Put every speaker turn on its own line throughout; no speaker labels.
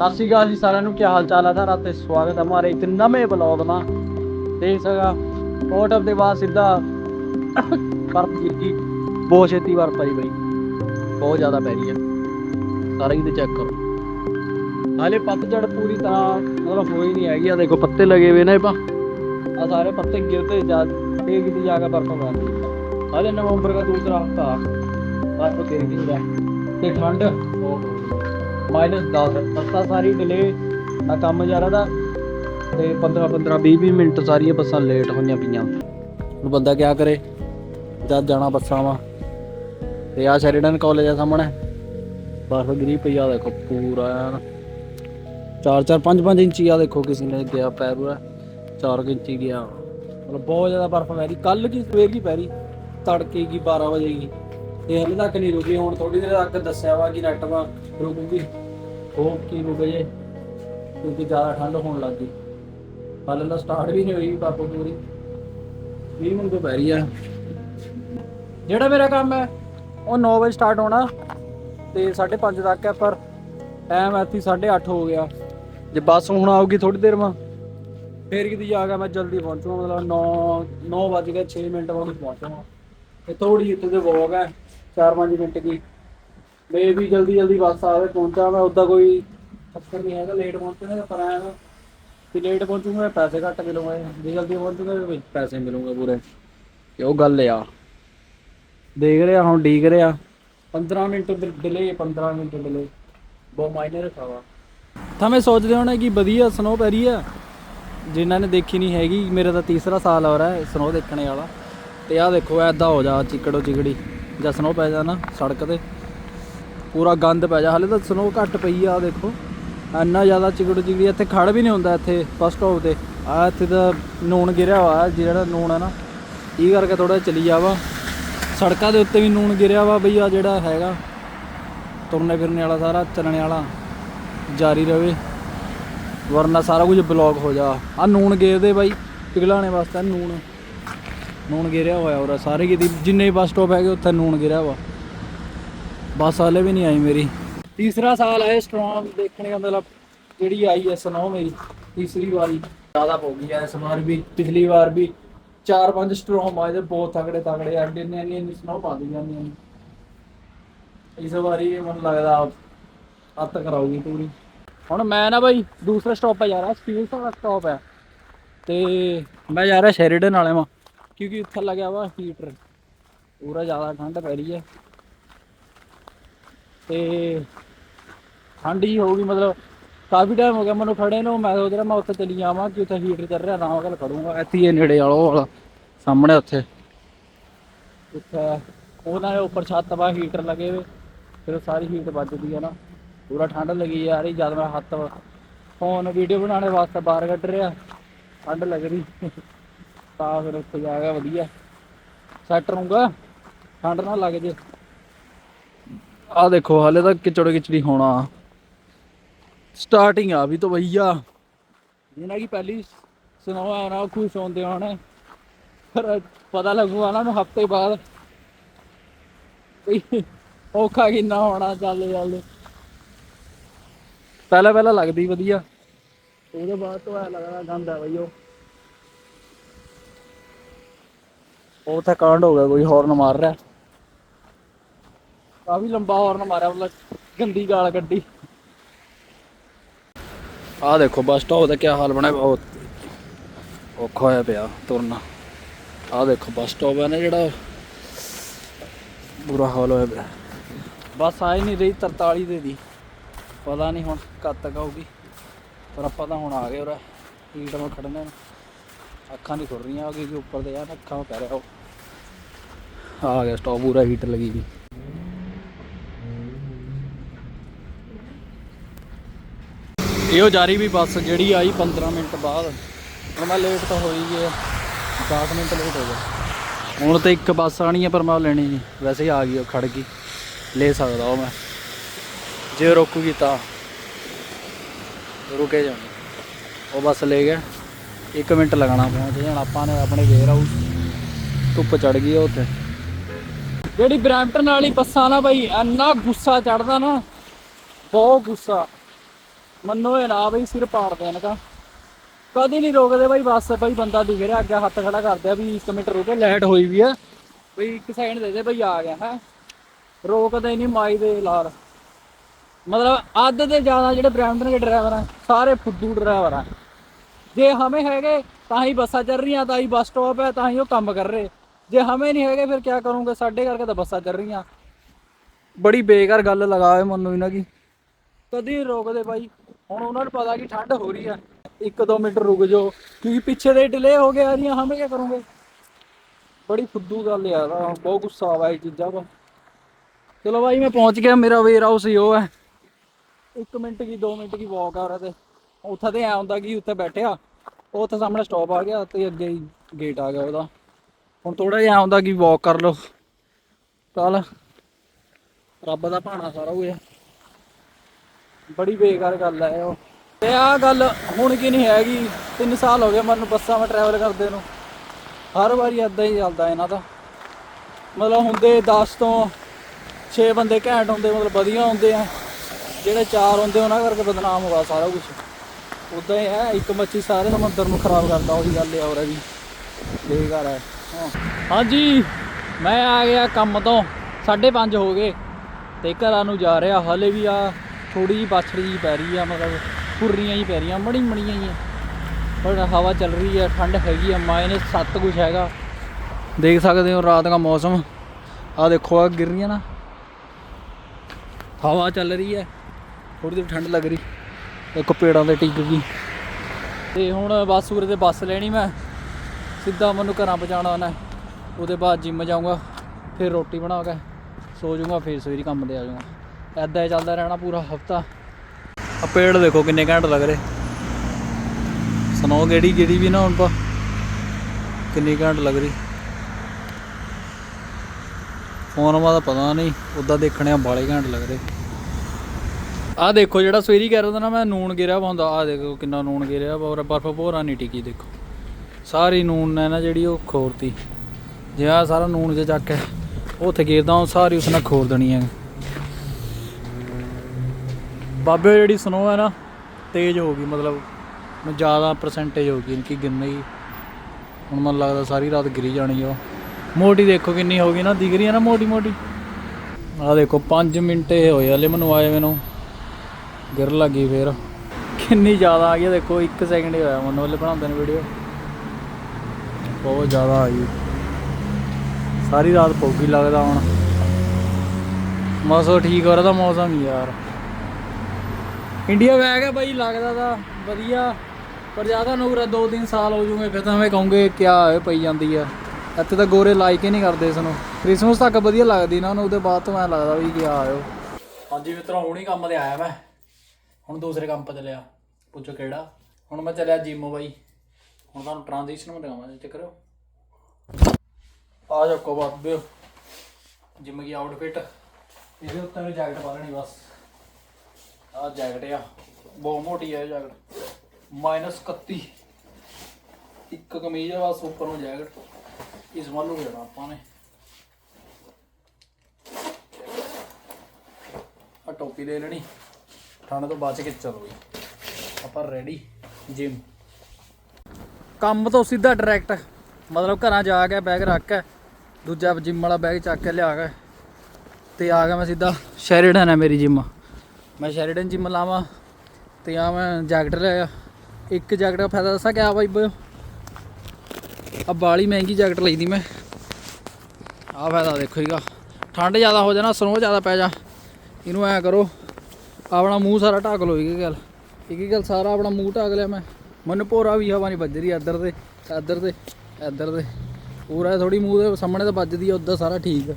ਸਤਿ ਸ਼੍ਰੀ ਅਕਾਲ ਜੀ ਸਾਰਿਆਂ ਨੂੰ, ਕੀ ਹਾਲ ਚਾਲ ਹੈ ਤੁਹਾਡਾ? ਤੇ ਸਵਾਗਤ ਹੈ ਹਮਾਰੇ ਇੱਕ ਨਵੇਂ ਬਲੌਗ ਦਾ ਦੇਖ ਸਕਾ ਆਊਟ ਦੇ ਬਾਅਦ ਸਿੱਧਾ ਬਰਫ ਗਿਰ ਗਈ ਬਹੁਤ ਛੇਤੀ ਬਰਫ ਪਈ ਬਈ। ਬਹੁਤ ਜ਼ਿਆਦਾ ਪੈ ਰਹੀ ਹੈ ਸਾਰਾ ਕਿਤੇ ਚੈੱਕ ਕਰੋ। ਹਾਲੇ ਪੱਤਝੜ ਪੂਰੀ ਤਰ੍ਹਾਂ ਮਤਲਬ ਹੋਈ ਨਹੀਂ ਹੈਗੀ। ਆ ਦੇਖੋ, ਪੱਤੇ ਲਗੇ ਹੋਏ ਨੇ ਪਾ ਆ ਸਾਰੇ ਪੱਤੇ ਗਿਰਦੇ ਜਾ ਤੇ ਕਿਤੇ ਜਾ ਕੇ ਬਰਫ ਪੈਂਦੀ ਹਾਲੇ ਨਵੰਬਰ ਦਾ ਦੂਸਰਾ ਹਫਤਾ। ਬਰਫ ਗਿਰ ਗਈ ਹੈ। ਤੇ ਠੰਡ। ਮਾਈਨਸ 10 ਬੱਸਾਂ ਸਾਰੀ ਡਿਲੇ ਦਾ ਕੰਮ ਜਾ ਰਿਹਾ ਦਾ ਤੇ 15 15 20 20 ਮਿੰਟ ਸਾਰੀਆਂ ਬੱਸਾਂ ਲੇਟ ਹੋਈਆਂ ਪਈਆਂ। ਹੁਣ ਬੰਦਾ ਕੀ ਕਰੇ? ਜਦ ਜਾਣਾ ਬੱਸਾਂ ਵਾ। ਤੇ ਆ ਸ਼ੈਰੀਡਨ ਕਾਲਜ ਆ ਸਾਹਮਣੇ। ਬਰਫ ਗਿਰੀ ਪਈ ਆ ਦੇਖੋ, ਪੂਰਾ ਐਨ। 4 4 5 5 ਇੰਚੀ ਆ ਦੇਖੋ ਕਿਸੇ ਨੇ ਗਿਆ ਪੈਰ ਪੂਰਾ। 4 ਇੰਚੀ ਗਿਆ। ਮਤਲਬ ਬਹੁਤ ਜ਼ਿਆਦਾ ਬਰਫ ਪੈ ਰਹੀ। ਕੱਲ ਕੀ ਸਵੇਰ ਦੀ ਪੈ ਰਹੀ? ਤੜਕੇ ਕੀ 12 ਵਜੇ ਕੀ? ਤੇ ਹਲੇ ਤੱਕ ਨਹੀਂ ਰੁਕੀ। ਹੁਣ ਥੋੜੀ ਦੇਰ ਤੱਕ ਦੱਸਿਆ ਵਾ ਕਿ ਨੈਟ ਵਾ ਰੁਕੂਗੀ। ਉਹ ਕੀ ਰੁਕ ਕਿਉਂਕਿ ਜ਼ਿਆਦਾ ਠੰਡ ਹੋਣ ਲੱਗ ਗਈ। ਹਾਲੇ ਤਾਂ ਸਟਾਰਟ ਵੀ ਨਹੀਂ ਹੋਈ ਬਾਪੂ ਪੂਰੀ। 20 ਮਿੰਟ ਤੋਂ ਪੈ ਰਹੀ ਆ। ਜਿਹੜਾ ਮੇਰਾ ਕੰਮ ਹੈ, ਉਹ 9 ਵਜੇ ਸਟਾਰਟ ਹੋਣਾ ਤੇ 5:30 ਤੱਕ ਹੈ, ਪਰ ਟਾਈਮ ਐਤੀ 8:30 ਹੋ ਗਿਆ। ਜੇ ਬੱਸ ਹੁਣ ਆਊਗੀ ਥੋੜੀ ਦੇਰ ਮਾ ਫੇਰ ਕਿਤੇ ਜਾ ਕੇ ਮੈਂ ਜਲਦੀ ਪਹੁੰਚੂਗਾ, ਮਤਲਬ 9 9 ਵਜ ਗਏ 6 ਮਿੰਟ ਬਾਅਦ ਪਹੁੰਚੂਗਾ। ਤੇ ਥੋੜੀ ਇੱਥੇ ਤੇ ਵੋਗ ਹੈ 4-5 ਮਿੰਟ ਦੀ ਮੈਂ ਵੀ ਜਲਦੀ ਜਲਦੀ ਬੱਸ ਆਵੇ ਪਹੁੰਚਾ, ਮੈਂ ਉਦਾਂ ਕੋਈ ਚੱਕਰ ਨਹੀਂ ਹੈਗਾ ਲੇਟ ਪਹੁੰਚਣੇ ਦਾ ਪਰ ਆਇਆ ਕਿ ਲੇਟ ਪਹੁੰਚੂਗਾ ਪੈਸੇ ਘੱਟ ਮਿਲੂਗੇ, ਜੇ ਜਲਦੀ ਪਹੁੰਚੂਗਾ ਫਿਰ ਪੈਸੇ ਮਿਲੂਗੇ ਪੂਰੇ। ਤੇ ਉਹ ਗੱਲ ਆ। ਦੇਖ ਰਿਹਾ, ਹੁਣ ਡੀਕ ਰਿਹਾ। 15 ਮਿੰਟ ਡਿਲੇ 15 ਮਿੰਟ ਡਿਲੇ ਬਹੁਤ ਮਾਇਨੇ ਰੱਖਾ ਵਾ ਤਾਂ ਮੈਂ ਸੋਚਦੇ ਹੋਣਾ ਕਿ ਵਧੀਆ ਸਨੋ ਪੈ ਰਹੀ ਆ ਜਿਨ੍ਹਾਂ ਨੇ ਦੇਖੀ ਨਹੀਂ ਹੈਗੀ, ਮੇਰਾ ਤਾਂ ਤੀਸਰਾ ਸਾਲ ਹੋ ਰਿਹਾ ਹੈ ਸਨੋ ਦੇਖਣੇ ਵਾਲਾ। ਤੇ ਆਹ ਦੇਖੋ ਐਦਾਂ ਹੋ ਜਾ ਚਿੱਕੜੋ ਚਿਕੜੀ ਜਾਂ ਸਨੋ ਪੈ ਜਾਣਾ ਸੜਕ ਤੇ। ਪੂਰਾ ਗੰਦ ਪੈ ਜਾ। ਹਲੇ ਤਾਂ ਸਨੋ ਘੱਟ ਪਈ ਆ, ਦੇਖੋ। ਇੰਨਾ ਜ਼ਿਆਦਾ ਚਿਕੜੋ ਚਿਕੜੀ ਇੱਥੇ ਖੜ ਵੀ ਨਹੀਂ ਹੁੰਦਾ ਇੱਥੇ ਫਸਟ ਸਟਾਪ ਤੇ। ਆ ਇੱਥੇ ਤਾਂ ਨੂਣ ਗਿਰਿਆ ਹੋਇਆ, ਜਿਹੜਾ ਨੂਣ ਆ ਨਾ, ਇਹ ਕਰਕੇ ਥੋੜਾ ਚਲੀ ਜਾਵਾ। ਸੜਕਾਂ ਦੇ ਉੱਤੇ ਵੀ ਨੂਣ ਗਿਰਿਆ ਵਾ ਬਈ, ਆ ਜਿਹੜਾ ਹੈਗਾ, ਤੁਰਨੇ ਫਿਰਨੇ ਵਾਲਾ ਸਾਰਾ, ਚੱਲਣੇ ਵਾਲਾ, ਜਾਰੀ ਰਵੇ। ਵਰਨਾ ਸਾਰਾ ਕੁਝ ਬਲੌਕ ਹੋ ਜਾ। ਆ ਨੂਣ ਗੇਰਦੇ ਬਾਈ, ਪਿਘਲਾਣੇ ਵਾਸਤੇ ਨੂਣ। ਨੂਣ ਗਿਰਿਆ ਹੋਇਆ ਔਰ ਸਾਰੇ ਕਿਤੇ ਜਿੰਨੇ ਵੀ ਬੱਸ ਸਟਾਪ ਹੈਗੇ, ਉੱਥੇ ਨੂਣ ਗਿਰਿਆ ਵਾ। ਬਸ ਹਾਲੇ ਵੀ ਨਹੀਂ ਆਈ ਮੇਰੀ। ਤੀਸਰਾ ਸਾਲ ਹੈ ਸਟ੍ਰੋਂਗ ਦੇਖਣੇ ਦਾ ਮਤਲਬ ਜਿਹੜੀ ਆਈ ਐ ਸਨੋ ਮੇਰੀ, ਤੀਸਰੀ ਵਾਰੀ। ਜ਼ਿਆਦਾ ਹੋ ਗਈ ਐ ਇਸ ਵਾਰ ਵੀ, ਪਿਛਲੀ ਵਾਰ ਵੀ। ਚਾਰ ਪੰਜ ਸਟ੍ਰੋਂਗ ਆਏ ਤੇ ਬਹੁਤ ਤਗੜੇ ਤਗੜੇ ਐਡੇ ਨੇ ਇੰਨੀ ਇੰਨੀ ਸਨੋ ਪਾ ਦੀ ਨੇ ਇਸ ਵਾਰੀ ਮੈਨੂੰ ਲੱਗਦਾ ਹੱਥ ਕਰਾਉਗੀ ਪੂਰੀ। ਹੁਣ ਮੈਂ ਨਾ ਬਾਈ ਦੂਸਰਾ ਸਟਾਪ 'ਤੇ ਜਾ ਰਿਹਾ ਸਟੀਲ ਵਾਲਾ ਸਟਾਪ ਹੈ ਤੇ ਮੈਂ ਜਾ ਰਿਹਾ ਸ਼ੈਰੀਡਨ ਵਾਲੇ ਮਾ, ਕਿਉਂਕਿ ਉੱਥੇ ਲੱਗਿਆ ਵਾ ਹੀਟਰ ਪੂਰਾ ਜ਼ਿਆਦਾ ਠੰਡ ਪੈ ਰਹੀ ਹੈ ਤੇ ਠੰਡ ਹੀ ਹੋਊਗੀ, ਮਤਲਬ ਕਾਫੀ ਟਾਈਮ ਹੋ ਗਿਆ ਮੈਨੂੰ ਖੜੇ ਨੂੰ, ਮੈਂ ਸੋਚ ਰਿਹਾ ਮੈਂ ਉੱਥੇ ਚਲੀ ਜਾਵਾਂ, ਕਿ ਉੱਥੇ ਹੀਟਰ ਚੱਲ ਰਿਹਾ ਆਰਾਮ ਗੱਲ ਖੜੂੰਗਾ, ਇੱਥੇ ਹੀ ਨੇੜੇ ਵਾਲਾ ਵਾਲਾ, ਸਾਹਮਣੇ ਉੱਥੇ। ਉੱਥੇ ਉਹਨਾਂ ਦੇ ਉੱਪਰ ਛੱਤ ਵਾ ਹੀਟਰ ਲੱਗੇ ਹੋਏ, ਫਿਰ ਸਾਰੀ ਹੀਟ ਵੱਜਦੀ ਹੈ ਨਾ। ਪੂਰਾ ਠੰਡ ਲੱਗੀ ਜਾ ਰਹੀ ਜਦ ਮੈਂ ਹੱਥ ਫੋਨ ਵੀਡੀਓ ਬਣਾਉਣੇ ਵਾਸਤੇ ਬਾਹਰ ਕੱਢ ਰਿਹਾ, ਠੰਡ ਲੱਗ ਰਹੀ। ਤਾਂ ਫਿਰ ਉੱਥੇ ਜਾ ਕੇ ਵਧੀਆ। ਸੈੱਟ ਰਹੂੰਗਾ, ਠੰਡ ਨਾ ਲੱਗ ਜੇ। ਆ ਦੇਖੋ, ਹਾਲੇ ਤਾਂ ਕਿਚੜ ਕਿਚੜੀ ਹੋਣਾ। ਸਟਾਰਟਿੰਗ ਆ ਵੀ ਤਾਂ ਭਈਆ ਜਿਹਨਾਂ ਕੀ ਪਹਿਲੀ ਸੁਣਾਓ ਆ ਨਾ ਖੁਸ਼ ਹੁੰਦੇ ਹੋਣੇ ਪਰ ਪਤਾ ਲੱਗੂਗਾ ਨਾ ਨੂੰ ਹਫ਼ਤੇ ਬਾਅਦ। ਔਖਾ ਕਿੰਨਾ ਹੋਣਾ, ਚੱਲ ਚੱਲ। ਪਹਿਲਾਂ ਪਹਿਲਾਂ ਲੱਗਦੀ ਵਧੀਆ। ਉਹਦੇ ਬਾਅਦ ਤੋਂ ਐ ਲੱਗਦਾ ਗੰਦ ਆ ਬਈ ਉਹ। ਉਹ ਤਾਂ ਕਾਂਡ ਹੋ ਗਿਆ, ਕੋਈ ਹੌਰਨ ਮਾਰ ਰਿਹਾ। ਕਾਫੀ ਲੰਬਾ ਹੌਰਨ ਮਾਰਿਆ ਮਤਲਬ ਗੰਦੀ ਗਾਲ ਕੱਢੀ। ਆਹ ਦੇਖੋ ਬੱਸ ਸਟਾਪ ਦਾ ਕੀ ਹਾਲ ਬਣਿਆ ਬਹੁਤ ਔਖਾ ਹੋਇਆ ਪਿਆ ਤੁਰਨਾ। ਆਹ ਦੇਖੋ ਬੱਸ ਸਟਾਪ ਹੈ ਨਾ ਜਿਹੜਾ ਬੁਰਾ ਹਾਲ ਹੋਇਆ ਪਿਆ। ਬੱਸ ਆ ਹੀ ਨਹੀਂ ਰਹੀ 43 ਦੇ ਦੀ। ਪਤਾ ਨਹੀਂ ਹੁਣ ਕਦ ਤੱਕ ਆਊਗੀ ਪਰ ਆਪਾਂ ਤਾਂ ਹੁਣ ਆ ਗਏ ਉਰਾ। ਹੀਟ ਮੈਂ ਖੜਨੇ ਨੂੰ। ਅੱਖਾਂ ਨਹੀਂ ਖੁਰ ਰਹੀਆਂ ਕਿਉਂਕਿ ਉੱਪਰ ਦੇ ਯਾਰ ਅੱਖਾਂ ਪੈ ਰਿਹਾ ਉਹ। ਆ ਗਿਆ ਸਟਾਪ ਪੂਰਾ ਹੀਟ ਲੱਗੀ ਵੀ ਇਹੋ ਜਾਰੀ ਵੀ ਬੱਸ ਜਿਹੜੀ ਆਈ 15 ਮਿੰਟ ਬਾਅਦ। ਹੁਣ ਮੈਂ ਲੇਟ ਤਾਂ ਹੋਈ ਹੀ ਗਿਆ 10 ਮਿੰਟ ਲੇਟ ਹੋ ਗਿਆ ਹੁਣ ਤਾਂ ਇੱਕ ਬੱਸ ਆਣੀ ਹੈ ਪਰ ਮੈਂ ਉਹ ਲੈਣੀ ਨਹੀਂ। ਵੈਸੇ ਹੀ ਆ ਗਈ, ਉਹ ਖੜ ਗਈ। ਲੈ ਸਕਦਾ ਉਹ ਮੈਂ। ਜੇ ਰੋਕੂਗੀ ਤਾਂ। ਰੁਕੇ ਜਾਣੀ ਉਹ ਬੱਸ ਲੈ ਗਿਆ। 1 ਮਿੰਟ ਲੱਗਣਾ ਪਹੁੰਚ ਜਾਣਾ ਆਪਾਂ ਨੇ ਆਪਣੇ ਵੇਅਰ ਹਾਊਸ ਧੁੱਪ ਚੜ ਗਈ ਆ ਉੱਥੇ। ਜਿਹੜੀ ਬ੍ਰੈਂਪਟਨ ਵਾਲੀ ਬੱਸਾਂ ਨਾ ਬਾਈ, ਇੰਨਾ ਗੁੱਸਾ ਚੜਦਾ ਨਾ। ਬਹੁਤ ਗੁੱਸਾ। ਮੰਨੋ ਇਹ ਨਾ ਬਈ ਸਿਰ ਪਾੜਦੇ ਆ ਨਾ ਕਦੀ ਨਹੀਂ ਰੋਕਦੇ ਬਾਈ, ਬਸ ਬਾਈ ਬੰਦਾ ਦਿਖ ਰਿਹਾ, ਅੱਗੇ ਹੱਥ ਖੜਾ ਕਰਦੇ ਆ ਵੀ 1 ਮੀਟਰ ਰੁਕੋ ਲੈਟ ਹੋਈ ਵੀ ਆ। ਬਈ ਇੱਕ ਸਾਈਡ ਦੇ ਦੇ ਬਈ, ਆ ਗਿਆ ਹੈ। ਰੋਕਦੇ ਨਹੀਂ ਮਾਈ ਦੇ ਲਾਰ। ਮਤਲਬ ਅੱਧ ਦੇ ਜ਼ਿਆਦਾ ਜਿਹੜੇ ਬ੍ਰੈਂਡਨ ਦੇ ਡਰਾਈਵਰ ਆ, ਸਾਰੇ ਫੁੱਦੂ ਡਰਾਈਵਰ ਆ। ਜੇ ਹਮੇ ਹੈਗੇ, ਤਾਂ ਹੀ ਬੱਸਾਂ ਚੱਲ ਰਹੀਆਂ, ਤਾਂ ਹੀ ਬੱਸ ਸਟਾਪ ਹੈ, ਤਾਂ ਹੀ ਉਹ ਕੰਮ ਕਰ ਰਹੇ। ਜੇ ਹਮੇ ਨਹੀਂ ਹੈਗੇ, ਫਿਰ ਕੀ ਕਰੂੰਗੇ? ਸਾਡੇ ਕਰਕੇ ਤਾਂ ਬੱਸਾਂ ਚੱਲ ਰਹੀਆਂ। ਬੜੀ ਬੇਕਾਰ ਗੱਲ ਲਗਾਵੇ ਮੈਨੂੰ ਇਹਨਾਂ ਕੀ ਕਦੀ ਨੀ ਰੋਕਦੇ ਬਾਈ। ਹੁਣ ਉਹਨਾਂ ਨੂੰ ਪਤਾ ਕਿ ਠੰਡ ਹੋ ਰਹੀ ਆ। ਇੱਕ ਦੋ ਮਿੰਟ ਰੁਕ ਜਾਓ, ਕਿਉਂਕਿ ਪਿੱਛੇ ਦੇ ਡਿਲੇ ਹੋ ਗਏ ਆ ਹਮੇ ਕੀ ਕਰੋਗੇ? ਬੜੀ ਫੁੱਦੂ ਗੱਲ ਯਾਰ ਬਹੁਤ ਗੁੱਸਾ ਆਵਾ ਇਹ ਚੀਜ਼ਾਂ ਦਾ ਚਲੋ ਬਾਈ, ਮੈਂ ਪਹੁੰਚ ਗਿਆ, ਮੇਰਾ ਵੇਅਰ ਹਾਊਸ ਹੀ ਉਹ ਹੈ। 1 ਮਿੰਟ ਕੀ 2 ਮਿੰਟ ਕੀ ਵਾਕ ਆ ਰਿਹਾ ਤੇ। ਉੱਥੇ ਤੇ ਐ ਹੁੰਦਾ ਕਿ ਉੱਥੇ ਬੈਠਿਆ ਉਹ ਉੱਥੇ ਸਾਹਮਣੇ ਸਟਾਪ ਆ ਗਿਆ ਤੇ ਅੱਗੇ ਹੀ ਗੇਟ ਆ ਗਿਆ ਉਹਦਾ। ਹੁਣ ਥੋੜਾ ਜਿਹਾ ਐ ਹੁੰਦਾ ਕਿ ਵਾਕ ਕਰ ਲਓ। ਚੱਲ, ਰੱਬ ਦਾ ਭਾਣਾ ਸਾਰਾ ਹੋਇਆ ਬੜੀ ਬੇਕਾਰ ਗੱਲ ਹੈ ਉਹ। ਤੇ ਆ ਗੱਲ ਹੁਣ ਕੀ ਨਹੀਂ ਹੈਗੀ। 3 ਸਾਲ ਹੋ ਗਏ ਮੈਨੂੰ ਬੱਸਾਂ 'ਚ ਟਰੈਵਲ ਕਰਦੇ ਨੂੰ। ਹਰ ਵਾਰੀ ਇਦਾਂ ਹੀ ਚੱਲਦਾ ਇਹਨਾਂ ਦਾ। ਮਤਲਬ ਹੁੰਦੇ 10 ਤੋਂ 6 ਬੰਦੇ ਘੈਂਟ ਹੁੰਦੇ, ਮਤਲਬ ਵਧੀਆ ਹੁੰਦੇ ਆ। ਜਿਹੜੇ ਚਾਰ ਹੁੰਦੇ, ਉਹਨਾਂ ਕਰਕੇ ਬਦਨਾਮ ਹੋਗਾ ਸਾਰਾ ਕੁਝ ਉਦਾਂ ਹੀ ਹੈ, ਇੱਕ ਮੱਛੀ ਸਾਰੇ ਸਮੁੰਦਰ ਨੂੰ ਖਰਾਬ ਕਰਦਾ, ਉਹੀ ਗੱਲ ਹੈ, ਹੋਰ ਵੀ। ਬੇਕਾਰ ਹੈ। ਹਾਂਜੀ, ਮੈਂ ਆ ਗਿਆ ਕੰਮ ਤੋਂ। 5:30 ਹੋ ਗਏ। ਤੇ ਘਰਾਂ ਨੂੰ ਜਾ ਰਿਹਾ, ਹਲੇ ਵੀ ਆ। ਥੋੜੀ ਜਿਹੀ ਬਾਛੜੀ ਜਿਹੀ ਪੈ ਰਹੀ ਆ, ਮਤਲਬ ਫੁਰਰੀਆਂ ਹੀ ਪੈ ਰਹੀਆਂ, ਮੜੀ ਮੜੀਆਂ ਜੀ ਪਰ ਹਵਾ ਚੱਲ ਰਹੀ ਹੈ ਠੰਡ ਹੈਗੀ ਆ ਮਾਈਨਸ 7 ਕੁਛ ਹੈਗਾ। ਦੇਖ ਸਕਦੇ ਹੋ ਰਾਤ ਦਾ ਮੌਸਮ। ਆ ਦੇਖੋ ਆ ਗਿਰ ਰਹੀਆਂ ਨਾ। ਹਵਾ ਚੱਲ ਰਹੀ ਹੈ ਥੋੜੀ ਜਿਹੀ ਠੰਡ ਲੱਗ ਰਹੀ। ਇੱਕ ਪੇੜਾਂ 'ਤੇ ਟਿਕ ਗਈ। ਤੇ ਹੁਣ ਬੱਸ ਉਰੇ ਤੇ ਬੱਸ ਲੈਣੀ ਮੈਂ। ਸਿੱਧਾ ਮੈਨੂੰ ਘਰਾਂ ਪਹੁੰਚਾਉਣਾ ਉਹਨੇ। ਉਹਦੇ ਬਾਅਦ ਜਿੰਮ ਜਾਊਂਗਾ। ਫਿਰ ਰੋਟੀ ਬਣਾ ਕੇ ਸੋ ਜਾਊਂਗਾ, ਫਿਰ ਸਵੇਰੀ ਕੰਮ ਤੇ ਆ ਜਾਊਂਗਾ। ਐਦਾਂ ਹੀ ਚੱਲਦਾ ਰਹਿਣਾ ਪੂਰਾ ਹਫਤਾ। ਆ ਪੇੜ ਦੇਖੋ ਕਿੰਨੇ ਘੈਂਟ ਲੱਗ ਰਹੇ। ਸਨੋ ਗੇੜੀ ਗੇੜੀ ਵੀ ਨਾ ਹੁਣ ਪਾ। ਕਿੰਨੀ ਘੈਂਟ ਲੱਗ ਰਹੀ। ਫੋਨ ਮਾ ਦਾ ਪਤਾ ਨਹੀਂ, ਉਦਾਂ ਦੇਖਣੇ ਆ ਬਾਲੇ ਘੈਂਟ ਲੱਗ ਰਹੇ। ਆ ਦੇਖੋ ਜਿਹੜਾ ਸਵੇਰੀ ਕਹਿ ਰਿਹਾ ਨਾ, ਮੈਂ ਨੂਣ ਗਿਰਿਆ ਪਾਉਂਦਾ ਆ ਦੇਖੋ ਕਿੰਨਾ ਨੂਣ ਗਿਰਿਆ ਔਰ ਬਰਫ ਭੋਰਾ ਨਹੀਂ ਟਿਕੀ ਦੇਖੋ। ਸਾਰੀ ਨੂਣ ਨੇ ਨਾ ਜਿਹੜੀ ਉਹ ਖੋਰਤੀ। ਜੇ ਆ ਸਾਰਾ ਨੂਣ ਜੇ ਚੱਕ ਕੇ ਉੱਥੇ ਗੇਰਦਾ, ਉਹ ਸਾਰੀ ਉਸਨੇ ਖੋਰ ਦੇਣੀ ਹੈ। ਬਾਬੇ ਜਿਹੜੀ ਸਨੋ ਹੈ ਨਾ, ਤੇਜ਼ ਹੋ ਗਈ, ਮਤਲਬ ਜ਼ਿਆਦਾ ਪਰਸੈਂਟੇਜ ਹੋ ਗਈ, ਇਨਕੀ ਗਿਰਨੇ ਦੀ ਹੁਣ ਮੈਨੂੰ ਲੱਗਦਾ ਸਾਰੀ ਰਾਤ ਗਿਰੀ ਜਾਣੀ ਉਹ। ਮੋਟੀ ਦੇਖੋ ਕਿੰਨੀ ਹੋ ਗਈ ਨਾ, ਦਿਖ ਰਹੀ ਹੈ ਨਾ ਮੋਟੀ ਮੋਟੀ। ਆ ਦੇਖੋ 5 ਮਿੰਟ ਇਹ ਹੋਏ, ਹਲੇ ਮੈਨੂੰ ਆਏ ਮੈਨੂੰ। ਗਿਰ ਲੱਗੀ ਫੇਰ। ਕਿੰਨੀ ਜ਼ਿਆਦਾ ਆ ਗਈ ਆ, ਦੇਖੋ 1 ਸੈਕਿੰਡ ਹੀ ਹੋਇਆ ਮੈਨੂੰ ਹਲੇ ਬਣਾਉਂਦੇ ਨੇ ਵੀਡੀਓ ਬਹੁਤ ਜ਼ਿਆਦਾ ਆ ਗਈ। ਸਾਰੀ ਰਾਤ ਪਊਗੀ ਲੱਗਦਾ ਹੁਣ। ਮੌਸਮ ਠੀਕ ਹੋ ਰਿਹਾ ਤਾਂ ਮੌਸਮ ਯਾਰ। ਇੰਡੀਆ ਬੈਗ ਹੈ ਬਾਈ, ਲੱਗਦਾ ਤਾਂ ਵਧੀਆ, ਪਰ ਜ਼ਿਆਦਾ ਨੂਰ ਹੈ 2-3 ਸਾਲ ਹੋ ਜੂਗੇ, ਫਿਰ ਤਾਂ ਐਵੇਂ ਕਹੋਗੇ ਕਿਆ ਹੈ ਪਈ ਜਾਂਦੀ ਆ। ਇੱਥੇ ਤਾਂ ਗੋਰੇ ਲਾਈਕ ਹੀ ਨਹੀਂ ਕਰਦੇ ਇਸ ਨੂੰ। ਕ੍ਰਿਸਮਸ ਤੱਕ ਵਧੀਆ ਲੱਗਦੀ ਨਾ ਉਹਨੂੰ, ਉਹਦੇ ਬਾਅਦ ਤੋਂ ਐ ਲੱਗਦਾ ਵੀ ਕੀ ਆਇਓ ਹਾਂਜੀ ਮਿੱਤਰੋ ਹੀ ਕੰਮ ਤੇ ਆਇਆ ਮੈਂ। ਹੁਣ ਦੂਸਰੇ ਕੰਮ ਤੇ ਚੱਲਿਆ ਪੁੱਛੋ ਕਿਹੜਾ। ਹੁਣ ਮੈਂ ਚੱਲਿਆ ਜਿਮ ਬਾਈ। ਹੁਣ ਤੁਹਾਨੂੰ ਟ੍ਰਾਂਜੀਸ਼ਨ ਮੈਂ ਦਿਖਾਵਾਂ ਚੈੱਕ ਕਰੋ ਆ ਜਾਓ ਬਾਬੇ। ਜਿਮ ਦੀ ਆਊਟਫਿਟ ਇਹਦੇ ਉੱਤੇ ਮੈਂ ਜੈਕਟ ਪਾ ਲੈਣੀ ਬਸ। ਆ ਜੈਕਟ ਆ, ਬਹੁਤ ਮੋਟੀ ਹੈ ਜੈਕਟ 31 ਇੱਕ ਕਮੀਜ਼ ਆ, ਬਸ ਉੱਪਰੋਂ ਜੈਕਟ ਇਸ ਵੱਲ ਜਾਣਾ ਆਪਾਂ ਨੇ। ਆ ਟੋਪੀ ਲੈ ਲੈਣੀ। ਠੰਡ ਤੋਂ ਬਚ ਕੇ ਚਲੋ ਜੀ। ਆਪਾਂ ਰੈਡੀ ਜਿਮ ਕੰਮ ਤੋਂ ਸਿੱਧਾ ਡਾਇਰੈਕਟ ਮਤਲਬ ਘਰਾਂ ਜਾ ਕੇ ਬੈਗ ਰੱਖ ਕੇ, ਦੂਜਾ ਜਿਮ ਵਾਲਾ ਬੈਗ ਚੱਕ ਕੇ ਲਿਆ ਕੇ, ਤੇ ਆ ਗਿਆ ਮੈਂ ਸਿੱਧਾ। ਸ਼ੈਰੀਡਨ ਹੈ ਮੇਰੀ ਜਿਮ ਮੈਂ ਸ਼ੈਰੀਡਨ ਜਿਮ ਲਾਵਾਂ ਤੇ ਆ ਮੈਂ ਜੈਕਟ ਲਿਆ ਇੱਕ ਜੈਕਟ ਦਾ ਫਾਇਦਾ ਦੱਸਾਂ ਕਿਆ ਬਾਈ ਬੋ ਆ ਬਾਲੀ ਮਹਿੰਗੀ ਜੈਕਟ ਲਈ ਦੀ ਮੈਂ। ਆ ਫਾਇਦਾ ਦੇਖੋ ਹੀਗਾ ਠੰਡ ਜ਼ਿਆਦਾ ਹੋ ਜਾਣਾ ਸਨੋ ਜ਼ਿਆਦਾ ਪੈ ਜਾ। ਇਹਨੂੰ ਐ ਕਰੋ, ਆਪਣਾ ਮੂੰਹ ਸਾਰਾ ਢੱਕ ਲਓ, ਇੱਕ ਗੱਲ। ਇਹ ਗੱਲ ਸਾਰਾ ਆਪਣਾ ਮੂੰਹ ਢੱਕ ਲਿਆ ਮੈਂ। ਮਨ ਭੋਰਾ ਵੀ ਹਵਾ ਨਹੀਂ ਵੱਜ ਰਹੀ ਇੱਧਰ ਤੇ ਇੱਧਰ ਤੇ ਇੱਧਰ ਤੇ। ਪੂਰਾ ਥੋੜੀ ਮੂੰਹ ਦੇ ਸਾਹਮਣੇ ਤਾਂ ਵੱਜਦੀ ਆ, ਉੱਧਰ ਸਾਰਾ ਠੀਕ ਆ।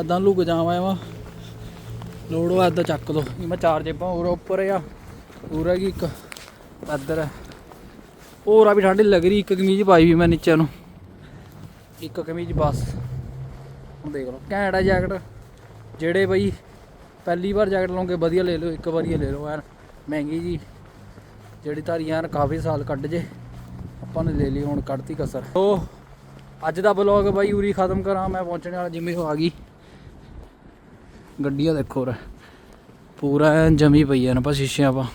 ਐਦਾਂ ਲੁਕ ਜਾਵਾਂ ਐਵੇਂ। ਲੋੜ ਵਾ ਐਦਾਂ ਚੱਕ ਦੋ ਮੈਂ ਚਾਰ ਜੇਬਾਂ ਹੋਰ ਉੱਪਰ ਆ। ਪੂਰਾ ਕੀ ਇੱਕ ਇੱਧਰ ਹੈ ਹੋਰ ਆ ਵੀ ਠੰਡ ਲੱਗ ਰਹੀ, ਇੱਕ ਕਮੀਜ਼ ਪਾਈ ਵੀ ਮੈਂ ਨੀਚੇ ਨੂੰ। ਇੱਕ ਕਮੀਜ਼ ਬਸ। ਹੁਣ ਦੇਖ ਲਓ, ਘੈਂਟ ਆ ਜੈਕਟ। ਜਿਹੜੇ ਬਈ ਪਹਿਲੀ ਵਾਰ ਜੈਕਟ ਲਓਗੇ ਵਧੀਆ ਲੈ ਲਓ, ਇੱਕ ਵਾਰੀ ਲੈ ਲਓ, ਐਨ ਮਹਿੰਗੀ ਜੀ। ਜਿਹੜੀ ਧਾਰੀ ਐਨ ਕਾਫੀ ਸਾਲ ਕੱਢ ਜੇ, ਆਪਾਂ ਨੇ ਲੈ ਲਈ, ਹੁਣ ਕੱਢਤੀ ਕਸਰ। ਤੋ ਅੱਜ ਦਾ ਬਲੌਗ ਬਾਈ ਉਰੀ ਖਤਮ ਕਰਾਂ, ਮੈਂ ਪਹੁੰਚਣ ਵਾਲਾ, ਜਿੰਮੇ ਹੋ ਆ ਗਈ। ਗੱਡੀਆਂ ਦੇਖੋ ਰ ਪੂਰਾ ਜਮੀ ਪਈ ਐ ਨਾ ਪਾ ਸ਼ੀਸ਼ਿਆਂ ਪਾ।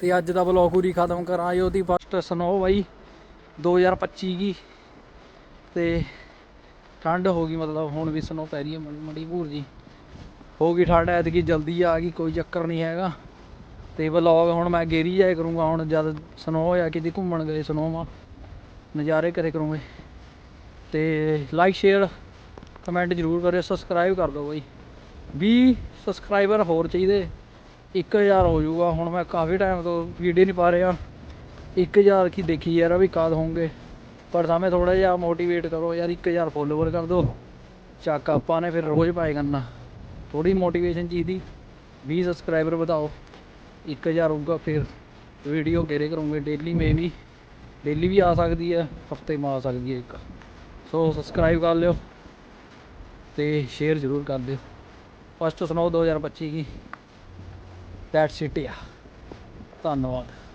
ਤੇ ਅੱਜ ਦਾ ਵਲੌਗ ਪੂਰੀ ਖਤਮ ਕਰਾਂ ਆਇਓ ਉਹਦੀ ਫਸਟ ਸਨੋ ਬਾਈ 2025 ਕੀ ਤੇ ਠੰਡ ਹੋ ਗਈ, ਮਤਲਬ ਹੁਣ ਵੀ ਸਨੋ ਪੈ ਰਹੀ ਹੈ ਮੜੀ ਮੜੀ ਭੂਰ ਜੀ। ਹੋ ਗਈ ਠੰਡ, ਐਤਕੀ ਜਲਦੀ ਆ ਗਈ, ਕੋਈ ਚੱਕਰ ਨਹੀਂ ਹੈਗਾ। ਤੇ ਵਲੌਗ ਹੁਣ ਮੈਂ ਗੇਰੀ ਜਾਇਆ ਕਰੂੰਗਾ, ਹੁਣ ਜਦ ਸਨੋ ਹੋਇਆ, ਕਿਤੇ ਘੁੰਮਣ ਗਏ ਸਨੋਵਾ ਨਜ਼ਾਰੇ ਕਰੇ ਕਰੂੰਗੇ। ਤੇ ਲਾਈਕ ਸ਼ੇਅਰ ਕਮੈਂਟ ਜ਼ਰੂਰ ਕਰਿਓ ਸਬਸਕ੍ਰਾਈਬ ਕਰ ਦਿਓ ਬਾਈ। 20 ਸਬਸਕ੍ਰਾਈਬਰ ਹੋਰ ਚਾਹੀਦੇ 1000 ਹੋ ਜਾਊਗਾ। ਹੁਣ ਮੈਂ ਕਾਫੀ ਟਾਈਮ ਤੋਂ ਵੀਡੀਓ ਨਹੀਂ ਪਾ ਰਿਹਾ। 1000 ਕੀ ਦੇਖੀ ਯਾਰ ਵੀ ਕਾਦ ਹੋਣਗੇ। ਪਰ ਸਾਵੇਂ ਥੋੜਾ ਜਿਹਾ ਮੋਟੀਵੇਟ ਕਰੋ ਯਾਰ 1000 ਫੋਲੋਵਰ ਕਰ ਦਿਓ। ਚੱਕ ਆਪਾਂ ਨੇ ਫਿਰ ਰੋਜ਼ ਪਾਏ ਕਰਨਾ। ਥੋੜੀ ਮੋਟੀਵੇਸ਼ਨ ਚਾਹੀਦੀ। 20 ਸਬਸਕ੍ਰਾਈਬਰ ਵਧਾਓ। 1000 ਹੋਊਗਾ ਫਿਰ। ਵੀਡੀਓ ਕਰੇ ਕਰੂੰਗੇ? ਡੇਲੀ ਮੇ ਵੀ। ਡੇਲੀ ਵੀ ਆ ਸਕਦੀ ਹੈ, ਹਫ਼ਤੇ ਮਾ ਆ ਸਕਦੀ ਹੈ ਇੱਕ। ਸੋ ਸਬਸਕ੍ਰਾਈਬ ਕਰ ਲਿਓ। ਤੇ ਸ਼ੇਅਰ ਜ਼ਰੂਰ ਕਰ ਦਿਓ। ਫਸਟ ਸੁਣਾਓ 2025 ਕੀ? ਦੈਟਸ ਇਟ ਆ ਧੰਨਵਾਦ।